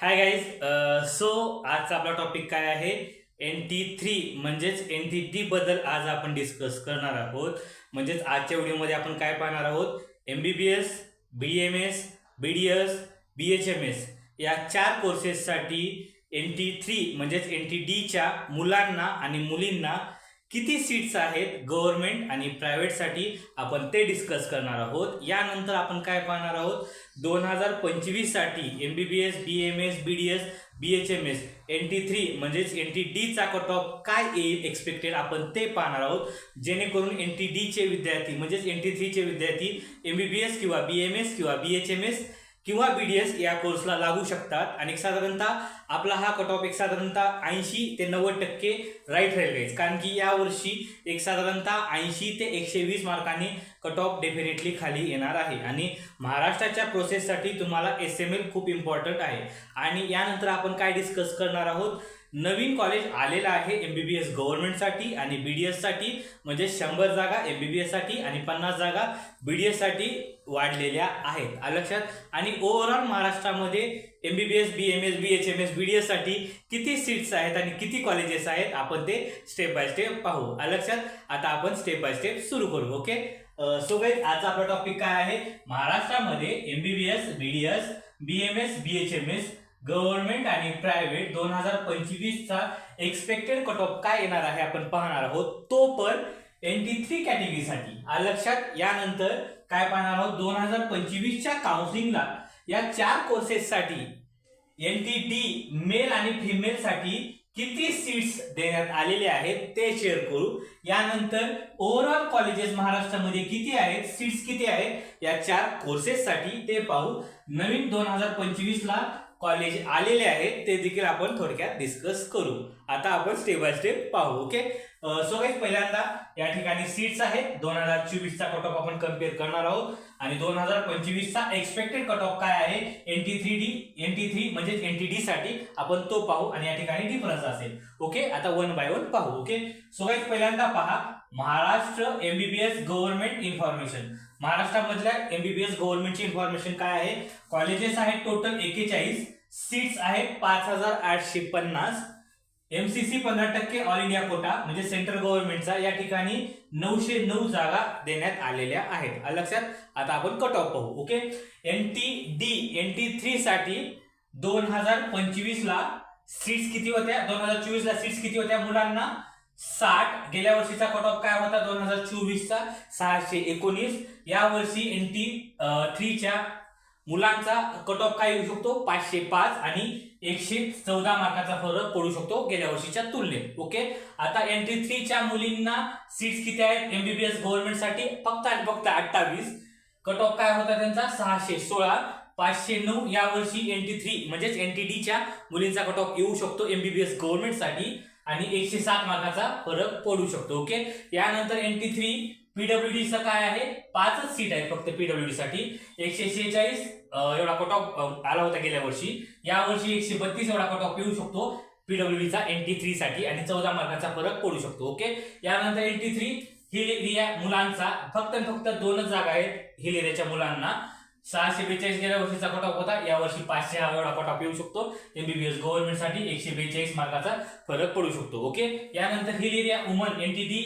Hi guys so आजचा आपला topic काय आहे? एन टी थ्री म्हणजेच एन टी टी बद्दल आज आपण डिस्कस करणार आहोत. म्हणजेच आजच्या व्हिडिओमध्ये आपण काय पाहणार आहोत? M B B S B M S B D S B H M S या चार कोर्सेससाठी एन टी थ्री म्हणजेच एन टी डीच्या मुलांना आणि मुलींना किती सीट्स आहेत गव्हर्नमेंट आणि प्रायव्हेटसाठी आपण ते डिस्कस करणार आहोत. यानंतर आपण काय पाहणार आहोत? दोन हजार पंचवीससाठी M B B S B M S B D S B H M S N T three म्हणजेच एन टी डीचा कट ऑफ काय येईल एक्सपेक्टेड आपण ते पाहणार आहोत. जेणेकरून एन टी डीचे विद्यार्थी म्हणजेच एन टी थ्रीचे विद्यार्थी एम बी बी एस किंवा बी एम एस किंवा बी एच एम एस किंवा बी डी एस या कोर्सला लागू शकतात. आणि साधारणतः आपला हा कट ऑफ एक साधारणतः ऐंशी ते नव्वद टक्के राईट राहील गाईज कारण की यावर्षी एक साधारणतः ऐंशी ते एकशे वीस मार्कांनी कट ऑफ डेफिनेटली खाली येणार आहे. आणि महाराष्ट्राच्या प्रोसेससाठी तुम्हाला एस एम एल खूप इम्पॉर्टंट आहे. आणि यानंतर आपण काय डिस्कस करणार आहोत? नवीन कॉलेज आलेलं आहे एम बी बी एस गव्हर्नमेंटसाठी आणि बी डी एससाठी म्हणजे शंभर जागा एम बी बी एससाठी आणि पन्नास जागा बी डी एससाठी वाढलेल्या आहेत. लक्षात? आणि ओव्हरऑल महाराष्ट्रामध्ये M B B S B M S B H M S B D एससाठी किती सीट्स आहेत आणि किती कॉलेजेस आहेत? आपण ते स्टेप बाय स्टेप पाहू. लक्षात? आता आपण स्टेप बाय स्टेप सुरू करू ओके सो गाईज आजचा आपला टॉपिक काय आहे? महाराष्ट्रामध्ये M B B S B D S B M S B H M S government आणि प्रायव्हेट दोन हजार पंचवीसचा एक्सपेक्टेड कट ऑफ काय येणार आहे आपण पाहणार आहोत? तो पण एन टी थ्री कॅटेगरीसाठी लक्षात यानंतर काय पाहणार आहोत? दोन हजार पंचवीसच्या काउन्सिलिंगला या चार कोर्सेससाठी एन टी टी मेल आणि फिमेलसाठी किती सीट्स देण्यात आलेले आहेत ते शेअर करू. यानंतर ओव्हरऑल कॉलेजेस महाराष्ट्रामध्ये किती आहेत? सीट्स किती आहेत? या चार कोर्सेससाठी ते पाहू. नवीन दोन हजार पंचवीसला कॉलेज आलेले आहेत ते देखील आपण थोडक्यात डिस्कस करू. आता आपण स्टेप बाय स्टेप पाहू ओके सो गाईज पहिल्यांदा या ठिकाणी सीट्स आहेत. दोन हजार चोवीसचा कट ऑफ आपण कंपेअर करणार आहोत. आणि दोन हजार पंचवीसचा एक्सपेक्टेड कट ऑफ काय आहे? N T three D N T three म्हणजे एन टी डी साठी आपण तो पाहू आणि या ठिकाणी डिफरन्स असेल. ओके आता वन बाय वन पाहू ओके सो गाईज पहिल्यांदा पहा महाराष्ट्र एमबीबीएस गव्हर्नमेंट इन्फॉर्मेशन महाराष्ट्रामधल्या एमबीबीएस गव्हर्नमेंटची इन्फॉर्मेशन काय आहे? कॉलेजेस आहेत टोटल एकेचाळीस सीट्स आहेत पाच हजार आठशे पन्नास एमसीसी पंधरा टक्के ऑल इंडिया कोटा म्हणजे सेंट्रल गव्हर्नमेंटचा या ठिकाणी नऊशे नऊ जागा देण्यात आलेल्या आहेत. लक्षात? आता आपण कट ऑफ पाहू okay N T D N T three साठी दोन हजार पंचवीस ला सीट्स किती होत्या? दोन हजार चोवीस ला सीट्स किती होत्या मुलांना? साठ. गेल्या वर्षीचा कट ऑफ काय होता? दोन हजार चोवीसचा. सहाशे एकोणीस. या वर्षी एन टी थ्रीच्या मुलांचा कट ऑफ काय येऊ शकतो? पाचशे पाच आणि एकशे चौदा मार्काचा फरक पडू शकतो गेल्या वर्षीच्या तुलनेत. ओके आता एन टी थ्रीच्या मुलींना सीट्स किती आहेत? एमबीबीएस गव्हर्नमेंटसाठी फक्त आणि फक्त अठ्ठावीस. कट ऑफ काय होता त्यांचा? सहाशे सोळा. पाचशे नऊ या वर्षी एन टी थ्री म्हणजेच एन टी डीच्या मुलींचा कट ऑफ येऊ शकतो एमबीबीएस गव्हर्नमेंटसाठी आणि एकशे सात मार्काचा फरक पडू शकतो ओके? यानंतर एन टी थ्री पीडब्ल्यूडीचा काय आहे? पाचच सीट आहेत फक्त पीडब्ल्यूडी साठी एकशे शेहेचाळीस एवढा कट ऑफ आला होता गेल्या वर्षी. यावर्षी एकशे बत्तीस एवढा कट ऑफ येऊ शकतो पीडब्ल्यू डीचा एन टी थ्री साठी आणि चौदा मार्काचा फरक पडू शकतो ओके? यानंतर N T three hill area मुलांचा. फक्त फक्त दोनच जागा आहेत हिल एरियाच्या मुलांना. सहाशे बेचाळीस गेल्या वर्षीचा कटॉप ऑफ होता. या वर्षी पाचशे हा एवढा कटॉप ऑफ येऊ शकतो एमबीबीएस गव्हर्नमेंटसाठी एकशे बेचाळीस मार्काचा फरक पडू शकतो. ओके यानंतर हिल एरिया वुमन एनटीडी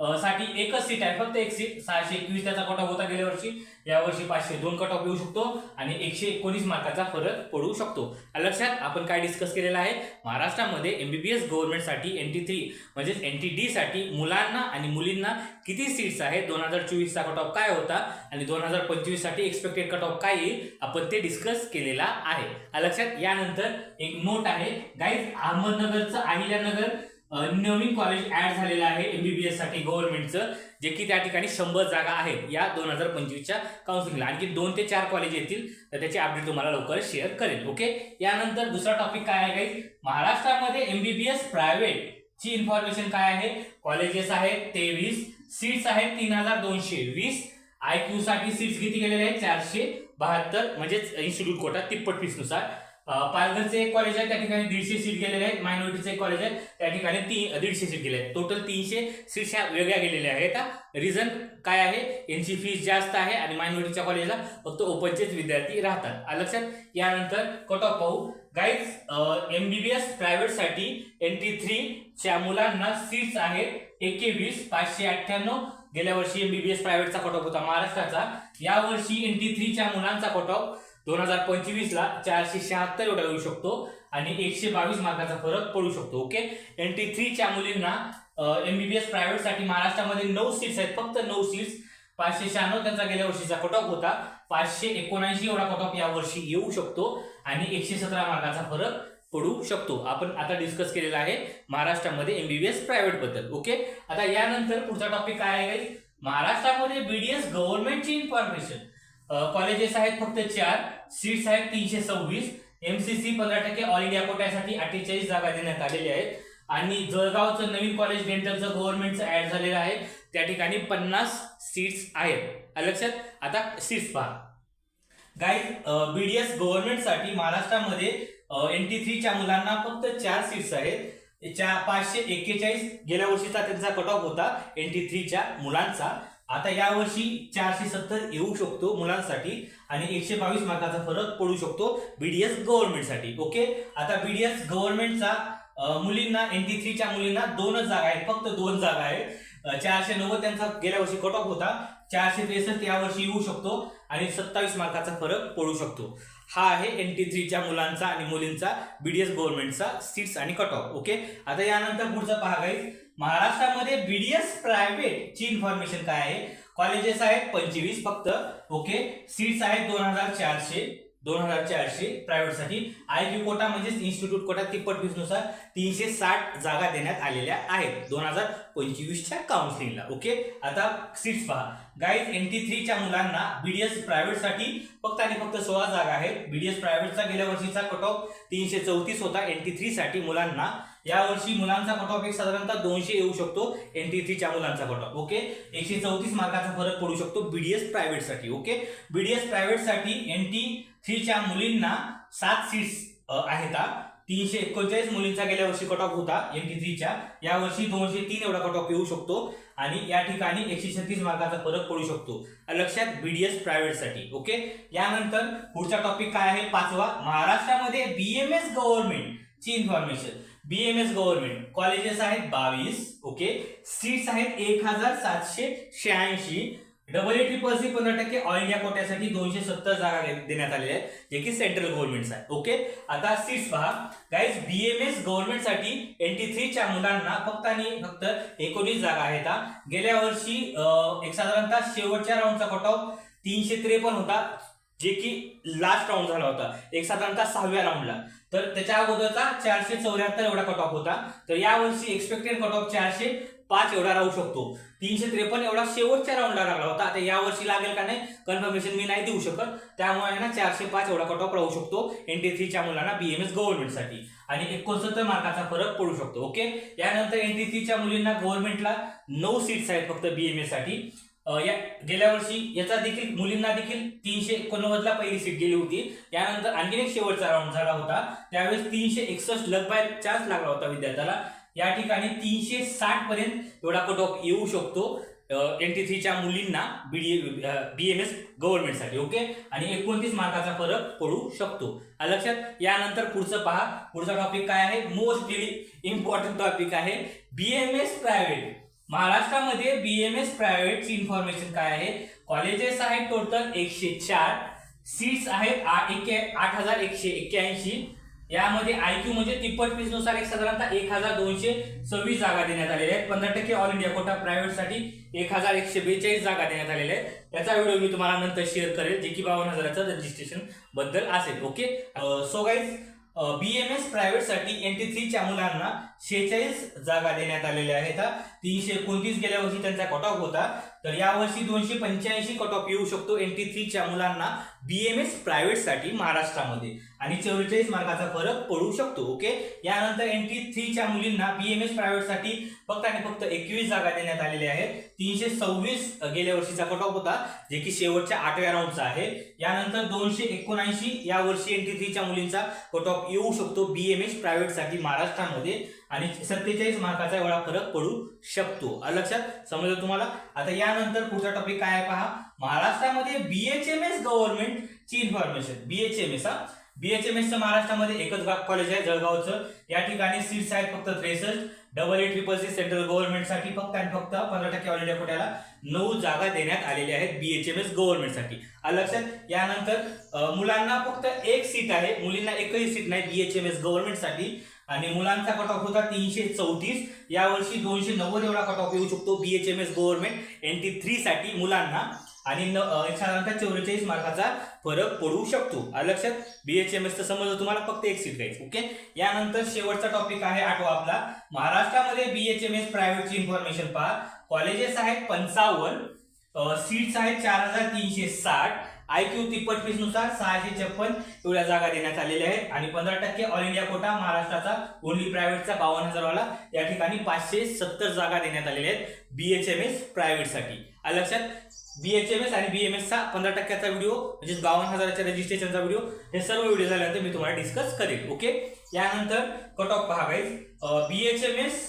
साठी एकच सीट आहे फक्त एक सीट सहाशे एकवीस त्याचा कट ऑफ होता गेल्या वर्षी. यावर्षी पाचशे दोन कट ऑफ येऊ शकतो आणि एकशे एकोणीस मार्काचा फरक पडू शकतो. लक्षात आपण काय डिस्कस केलेलं आहे? महाराष्ट्रामध्ये एमबीबीएस गव्हर्नमेंटसाठी एन टी थ्री म्हणजेच एन टी डीसाठी मुलांना आणि मुलींना किती सीट्स आहेत? दोन हजार चोवीसचा कट ऑफ काय होता? आणि दोन हजार पंचवीससाठी एक्सपेक्टेड कट ऑफ काय येईल? आपण ते डिस्कस केलेला आहे. लक्षात यानंतर एक नोट आहे. गाईज अहमदनगरचं अहिल्यानगर नवीन कॉलेज ऍड झालेलं आहे एमबीबीएससाठी गव्हर्नमेंटचं जे की त्या ठिकाणी शंभर जागा आहेत या दोन हजार पंचवीसच्या काउन्सिलिंगला आणखी दोन ते चार कॉलेज येतील तर त्याची अपडेट तुम्हाला लवकर शेअर करेल ओके यानंतर दुसरा टॉपिक काय आहे काही महाराष्ट्रामध्ये एमबीबीएस प्रायव्हेट ची इन्फॉर्मेशन काय आहे? कॉलेजेस आहेत तेवीस सीट्स आहेत तीन हजार दोनशे वीस आय क्यू साठी सीट्स किती गेलेले आहेत? चारशे बहात्तर म्हणजेच इन्स्टिट्यूट कोटा तिप्पट फीसनुसार पालघरचे एक कॉलेज आहे त्या ठिकाणी दीडशे सीट गेलेले आहेत. मायनॉरिटीचे एक कॉलेज आहे त्या ठिकाणी तीन दीडशे सीट गेले आहेत. टोटल तीनशे सीट्स ह्या वेगळ्या गेलेल्या आहेत. रिझन काय आहे? यांची फीस जास्त आहे आणि मायनॉरिटीच्या कॉलेजला फक्त ओपनचेच विद्यार्थी राहतात. लक्षात? यानंतर कट ऑफ पाहू. गाईज एमबीबीएस प्रायव्हेटसाठी साठी एन टी थ्री च्या मुलांना सीट्स आहेत एकेवीस पाचशे अठ्ठ्याण्णव. गेल्या वर्षी एमबीबीएस प्रायव्हेटचा कट ऑफ होता. महाराष्ट्राचा. यावर्षी एन टी थ्रीच्या मुलांचा कट ऑफ दोन हजार पंचवीस ला चारशे शहात्तर एवढा येऊ शकतो आणि एकशे बावीस मार्काचा फरक पडू शकतो ओके एनटी थ्रीच्या मुलींना एमबीबीएस प्रायव्हेटसाठी महाराष्ट्रामध्ये नऊ सीट्स आहेत फक्त नऊ सीट्स पाचशे शहाण्णव त्यांचा गेल्या वर्षीचा कट ऑफ होता. पाचशे एकोणऐंशी एवढा कट ऑफ या वर्षी येऊ शकतो आणि एकशे सतरा मार्काचा फरक पडू शकतो. आपण आता डिस्कस केलेला आहे महाराष्ट्रामध्ये एमबीबीएस प्रायव्हेटबद्दल ओके आता यानंतर पुढचा टॉपिक काय आहे? महाराष्ट्रामध्ये बीडीएस गव्हर्नमेंटची इन्फॉर्मेशन कॉलेजेस आहेत फक्त चार सीट्स आहेत तीनशे सव्वीस. एमसीसी पंधरा टक्के ऑल इंडिया कोट्यासाठी अठ्ठेचाळीस जागा देण्यात आलेल्या आहेत. आणि जळगावचं नवीन कॉलेज डेंटलचं गव्हर्नमेंटचं ऍड झालेलं आहे. त्या ठिकाणी पन्नास सीट्स आहेत. लक्षात? आता सीट्स पहा. गाईज बीडीएस गव्हर्नमेंटसाठी महाराष्ट्रामध्ये एन टी थ्रीच्या मुलांना फक्त चार सीट्स आहेत. च्या पाचशे एक्केचाळीस गेल्या वर्षीचा त्यांचा कट ऑफ होता एन टी थ्रीच्या मुलांचा. आता यावर्षी चारशे सत्तर येऊ शकतो मुलांसाठी आणि एकशे बावीस मार्काचा फरक पडू शकतो बीडीएस गव्हर्नमेंटसाठी ओके आता बीडीएस गव्हर्नमेंटचा मुलींना एन टी थ्रीच्या मुलींना दोनच जागा आहेत. फक्त दोन जागा आहेत. चारशे नव्वद त्यांचा गेल्या वर्षी कट ऑफ होता. चारशे त्रेसष्ट या वर्षी येऊ शकतो आणि सत्तावीस मार्काचा फरक पडू शकतो. हा आहे एन टी थ्रीच्या मुलांचा आणि मुलींचा बीडीएस गव्हर्नमेंटचा सीट्स आणि कट ऑफ ओके आता यानंतर पुढचं पहा आहे महाराष्ट्रामध्ये बीडीएस प्रायव्हेट ची इन्फॉर्मेशन काय आहे? कॉलेजेस आहेत पंचवीस फक्त. ओके सीट्स आहेत दोन हजार चारशे. दोन हजार चारशे प्रायव्हेटसाठी. आय क्यू कोटा म्हणजेच इन्स्टिट्यूट कोटा तिप्पट फीसनुसार तीनशे साठ जागा देण्यात आलेल्या आहेत. दोन हजार पंचवीसच्या काउन्सिलिंगला ओके आता सीट्स पहा. गाईज एन टी थ्रीच्या मुलांना बीडीएस प्रायव्हेटसाठी फक्त आणि फक्त सोळा जागा आहेत. बीडीएस प्रायव्हेटचा गेल्या वर्षीचा कट ऑफ तीनशे चौतीस होता. एन टी थ्रीसाठी मुलांना यावर्षी मुलांचा कट ऑफ एक साधारणतः दोनशे येऊ शकतो. एन टी थ्रीच्या मुलांचा कट ऑफ ओके एकशे चौतीस मार्काचा फरक पडू शकतो बीडीएस प्रायव्हेटसाठी. ओके बीडीएस प्रायव्हेटसाठी एन टी थ्रीच्या मुलींना सात सीट्स आहेत तीनशे एकोणचाळीस मुलींचा गेल्या वर्षी कट ऑफ होता एम टी थ्रीच्या. या वर्षी दोनशे तीन एवढा कट ऑफ येऊ शकतो आणि या ठिकाणी एकशे छत्तीस मार्काचा फरक पडू शकतो. लक्षात बीडीएस प्रायव्हेटसाठी ओके? यानंतर पुढचा टॉपिक काय आहे? पाचवा महाराष्ट्रामध्ये बीएमएस गव्हर्नमेंट ची इन्फॉर्मेशन बीएमएस गव्हर्नमेंट कॉलेजेस आहेत बावीस ओके? सीट्स आहेत एक हजार सातशे शहाऐंशी. डबल ए ट्रिपल सी पंधरा टक्के ऑल इंडिया कोट्यासाठी दोनशे सत्तर जागा देण्यात आलेल्या आहेत जे की सेंट्रल गव्हर्नमेंट आहे ओके आता सीट्स पहा. गाईज बीएमएस गव्हर्नमेंटसाठी एनटी थ्रीच्या मुलांना फक्त आणि फक्त एकोणीस जागा आहेत गेल्या वर्षी एक साधारणतः शेवटच्या राऊंडचा कट ऑफ तीनशे त्रेपन्न होता जे की लास्ट राऊंड झाला होता. एक साधारणतः सहाव्या राऊंडला तर त्याच्या अगोदरचा चारशे चौऱ्याहत्तर एवढा कट ऑफ होता. तर यावर्षी एक्सपेक्टेड कट ऑफ चारशे पाच एवढा राहू शकतो. तीनशे त्रेपन्न एवढा शेवटच्या राऊंडला लागला होता. आता यावर्षी लागेल का नाही कन्फर्मेशन मी नाही देऊ शकत. त्यामुळे ना चारशे पाच एवढा कट ऑफ राहू शकतो एन टी थ्रीच्या मुलांना बीएमएस गव्हर्नमेंटसाठी आणि एकोणसत्तर मार्काचा फरक पडू शकतो ओके? यानंतर एन टी थ्रीच्या मुलींना गव्हर्नमेंटला नऊ सीट्स आहेत फक्त बीएमएससाठी. या गेल्या वर्षी याचा देखील मुलींना देखील तीनशे एकोणनव्वदला पहिली सीट गेली होती. यानंतर आणखीन एक शेवटचा राऊंड झाला होता. त्यावेळेस तीनशे एकसष्ट लग बाय चान्स लागला होता विद्यार्थ्याला. या ठिकाणी तीनशे साठ पर्यंत एवढा कट ऑफ येऊ शकतो एनटी थ्रीच्या मुलींना बीडी बीएमएस गव्हर्नमेंटसाठी ओके? आणि एकोणतीस मार्काचा फरक पडू शकतो. लक्षात? यानंतर पुढचं पहा. पुढचा टॉपिक काय आहे? मोस्टली इम्पॉर्टंट टॉपिक आहे. बीएमएस प्रायव्हेट महाराष्ट्रामध्ये बीएमएस प्रायव्हेटची इन्फॉर्मेशन काय आहे? कॉलेजेस आहेत टोटल एकशे चार. सीट्स आहेत एके आठ हजार एकशे एक्क्याऐंशी. यामध्ये आयक्यू म्हणजे तिप्पट फीसनुसार एक साधारणतः एक हजार दोनशे सव्वीस जागा देण्यात आलेल्या आहेत. पंधरा टक्के ऑल इंडिया कोटा प्रायव्हेटसाठी एक हजार एकशे बेचाळीस जागा देण्यात आलेल्या आहेत. त्याचा व्हिडिओ मी तुम्हाला नंतर शेअर करेल जे की बावन्न हजाराचं रजिस्ट्रेशनबद्दल असेल. ओके सो गाईज बीएमएस प्रायव्हेटसाठी एन टी थ्रीच्या मुलांना शेहेचाळीस जागा देण्यात आलेल्या आहेत. तीनशे एकोणतीस गेल्या वर्षी त्यांचा कट ऑफ होता. तर यावर्षी दोनशे पंच्याऐंशी कट ऑफ येऊ शकतो एन टी थ्रीच्या मुलांना बी एम एस प्रायव्हेटसाठी महाराष्ट्रामध्ये. आणि चौवेचाळीस मार्काचा फरक पडू शकतो ओके यानंतर एन टी थ्रीच्या मुलींना बी एम एस प्रायव्हेटसाठी फक्त आणि फक्त एकवीस जागा देण्यात आलेल्या आहेत. तीनशे सव्वीस गेल्या वर्षीचा कट ऑफ होता जे की शेवटच्या आठव्या राऊंडचा आहे. यानंतर दोनशे एकोणऐंशी या वर्षी एन टी थ्रीच्या मुलींचा कट ऑफ येऊ शकतो बी एम एस प्रायव्हेटसाठी महाराष्ट्रामध्ये. आणि सत्तेचाळीस मार्काचा एवढा फरक पडू शकतो. लक्षात? समजलं तुम्हाला आता यानंतर पुढचा टॉपिक काय आहे पहा? महाराष्ट्रामध्ये बीएचएमएस गव्हर्नमेंट ची इन्फॉर्मेशन बीएचएमएस हा? बीएचएमएसचं महाराष्ट्रामध्ये एकच कॉलेज आहे जळगावचं. या ठिकाणी सीट्स आहेत फक्त त्रेसष्ट. Double A triple C central गव्हर्नमेंटसाठी फक्त आणि फक्त पंधरा टक्के ऑल इंडिया कोट्याला नऊ जागा देण्यात आलेल्या आहेत बीएचएमएस गव्हर्नमेंटसाठी लक्षात? यानंतर मुलांना फक्त एक सीट आहे मुलींना एकही सीट नाही बीएचएमएस गव्हर्नमेंटसाठी आणि मुलांचा कट ऑफ होता तीनशे चौतीस. यावर्षी दोनशे नव्वद एवढा कट ऑफ येऊ शकतो. B HMS government N T three साठी मुलांना. आणि साधारणतः चौवेचाळीस मार्काचा फरक पडू शकतो. लक्षात? बी एच एम तर समजलं तुम्हाला? फक्त एक सीट द्यायचं ओके यानंतर शेवटचा टॉपिक आहे आठवा आपला. महाराष्ट्रामध्ये बी एच एम एस प्रायव्हेटची इन्फॉर्मेशन पहा. कॉलेजेस आहेत पंचावन्न सीट्स आहेत चार हजार तीनशे साठ. आयक्यू तिप्पट फीसनुसार सहाशे छप्पन एवढ्या जागा देण्यात आलेल्या आहेत. आणि पंधरा टक्के ऑल इंडिया कोटा महाराष्ट्राचा ओनली प्रायव्हेटचा बावन्न हजारवाला. या ठिकाणी पाचशे सत्तर जागा देण्यात आलेल्या आहेत बीएचएमएस प्रायव्हेटसाठी आलं लक्षात? बीएचएमएस आणि बीएमएसचा पंधरा टक्क्याचा व्हिडिओ म्हणजे बावन्न हजाराच्या रजिस्ट्रेशनचा व्हिडिओ हे सर्व व्हिडिओ झाल्यानंतर मी तुम्हाला डिस्कस करेन ओके यानंतर कट ऑफ पहा गाईज बीएचएमएस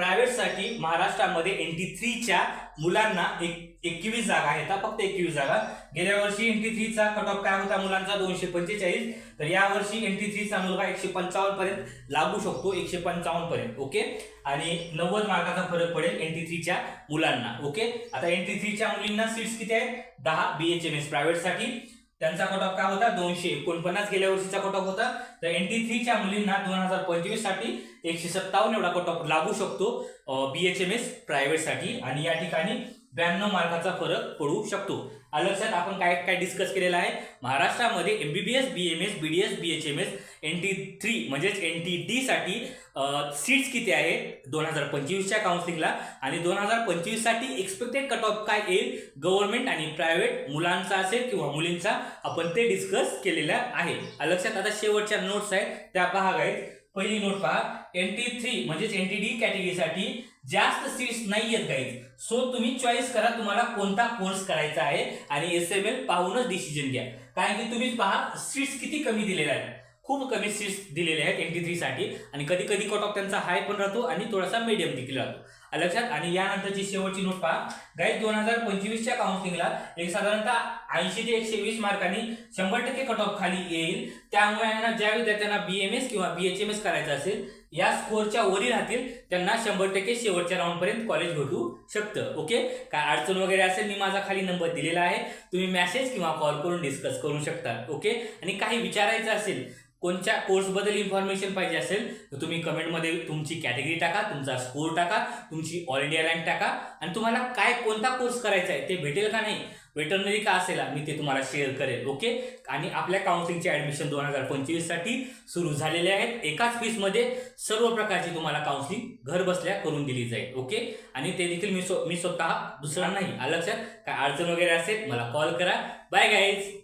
प्रायव्हेटसाठी महाराष्ट्रामध्ये एन टी थ्रीच्या मुलांना एक एकवीस जागा आहेत. फक्त एकवीस जागा. गेल्या वर्षी एन टी थ्रीचा कट ऑफ काय होता मुलांचा? दोनशे पंचेचाळीस. तर यावर्षी एन टी थ्रीचा मुलगा एकशे पंचावन्न पर्यंत लागू शकतो. एकशे पंचावन्न पर्यंत. ओके? आणि नव्वद मार्काचा फरक पडेल एन टी थ्रीच्या मुलांना. ओके? आता एन टी थ्रीच्या मुलींना सीट्स किती आहेत? दहा बीएचएमएस प्रायव्हेटसाठी त्यांचा कट ऑफ काय होता? दोनशे. एकोणपन्नास गेल्या वर्षीचा कट ऑफ होता. तर एन टी थ्रीच्या मुलींना दोन हजार पंचवीससाठी एकशे सत्तावन्न एवढा कट ऑफ लागू शकतो बी एच एम एस प्रायव्हेटसाठी आणि या ठिकाणी ब्याण्णव मार्काचा फरक पडू शकतो. अलक्षात आपण काय काय डिस्कस केलेलं आहे? महाराष्ट्रामध्ये MBBS H BDS BHMS N T three म्हणजेच एन टी डीसाठी सीट्स किती आहेत दोन हजार पंचवीसच्या काउन्सिलिंगला आणि दोन हजार पंचवीससाठी एक्सपेक्टेड कट ऑफ काय येईल? गव्हर्नमेंट आणि प्रायव्हेट मुलांचा असेल किंवा मुलींचा? आपण ते डिस्कस केलेलं आहे. आलं लक्षात आता शेवटच्या नोट्स आहेत त्या पहा आहेत पहिली नोट पहा. एन टी थ्री म्हणजेच एन टी डी कॅटेगरीसाठी जास्त सीट्स नाही आहेत गाईज सो तुम्ही चॉईस करा तुम्हाला कोणता कोर्स करायचा आहे आणि एस एम एल पाहूनच डिसिजन घ्या. कारण की तुम्ही पहा सीट्स किती कमी दिलेल्या आहेत. खूप कमी सीट्स दिलेले आहेत एन टी थ्री साठी. आणि कधी कधी कट ऑफ त्यांचा हाय पण राहतो आणि थोडासा मीडियम देखील राहतो. लक्षात? आणि यानंतरची शेवटची नोट पहा. गाईज दोन हजार पंचवीसच्या काउन्सिलिंगला एक साधारणतः ऐंशी ते एकशे वीस मार्कांनी शंभर टक्के कट ऑफ खाली येईल. त्यामुळे ज्या विद्यार्थ्यांना एस किंवा बी एच एम एस करायचं असेल या स्कोअरच्या वरी राहतील त्यांना शंभर टक्के शेवटच्या राऊंड पर्यंत कॉलेज भेटू शकतं. ओके काय अडचण वगैरे असेल मी माझा खाली नंबर दिलेला आहे. तुम्ही मेसेज किंवा कॉल करून डिस्कस करू शकता. ओके आणि काही विचारायचं असेल कोणत्या कोर्सबद्दल इन्फॉर्मेशन पाहिजे असेल तर तुम्ही कमेंटमध्ये तुमची कॅटेगरी टाका तुमचा स्कोर टाका तुमची ऑल इंडिया रँक टाका. आणि तुम्हाला काय कोणता कोर्स करायचा आहे ते भेटेल का नाही वेटरनरी का असेल मी ते तुम्हाला शेअर करेल ओके आणि आपल्या काउन्सिलिंगचे ऍडमिशन दोन हजार पंचवीससाठी सुरू झालेले आहेत. एकाच फीसमध्ये सर्व प्रकारची तुम्हाला काउन्सिलिंग घर बसल्या करून दिली जाईल ओके आणि ते देखील मी स्व- मी स्वतः दुसरा नाही आलं लक्षात? काय अडचण वगैरे असेल मला कॉल करा. Bye guys